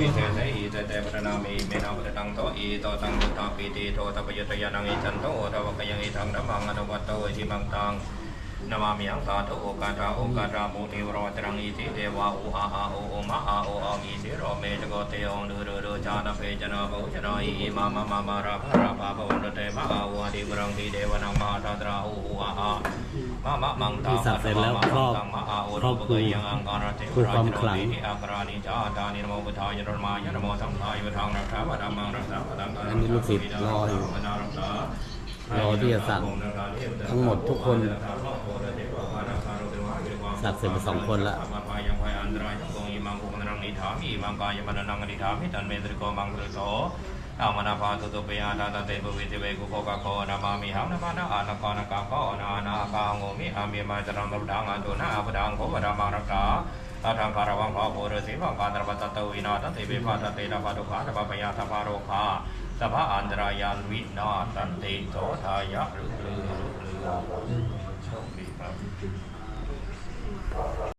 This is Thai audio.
อิเทเสอิเตเตปะนามิเมนาปะตังโตอิโตตังตุตาปิติโตตปะยตยานังอิจันโตทวกยังอิทังธัมมังอนุวัตโตอิทิมังตังนมามิยังสาธุโอกาตาโอกาตามุติวรตรังอิติเทวาอุอาอาโอโอมะอาโออามิสิโรเมจโกเตโอนุรุรุจานะเพจนะบุจนะอิมามามามาราภราภาภวันเตมะอาวาดิวรังติเดวนังมาตาตราอุอาอา มามามังตาที่สักเสร็จแล้วครอบมะอาโอครอบครูยังอังการเทวคือราความชโนขลังติทิอาครานิจาตานินโมพุทธายนรมายนโมสังฆายะทางรักษาวะธรรมังรักษาวะธรรมังอันนี้ลูกศิษย์รออยู่รอที่จะสั่งทั้งหมดทุกคนสักเสร็จไปสองคนละยังพยันตรายยังคงอิมังคุมนังนิธามิมังกายมันนังนิธามิตันเมตริโกมังคุโส อามานาภาตุตุเปยาตาตเตปุวิติเวกุโกกะโคนามามิหังนามานาอานาคานาคาโกนานาคาโงมิอามิมาจรังตัดังอัตุนาอัปดังโคปดามารักษาอาทังคารวังภาโพรสีวังการตรปัตตวินาตติวิภาตติระปะตุขาตปะปยาตปาโรคาสภาอันตรายานวินาตันติโสทายะหรือหรือหรือโชคดีครับ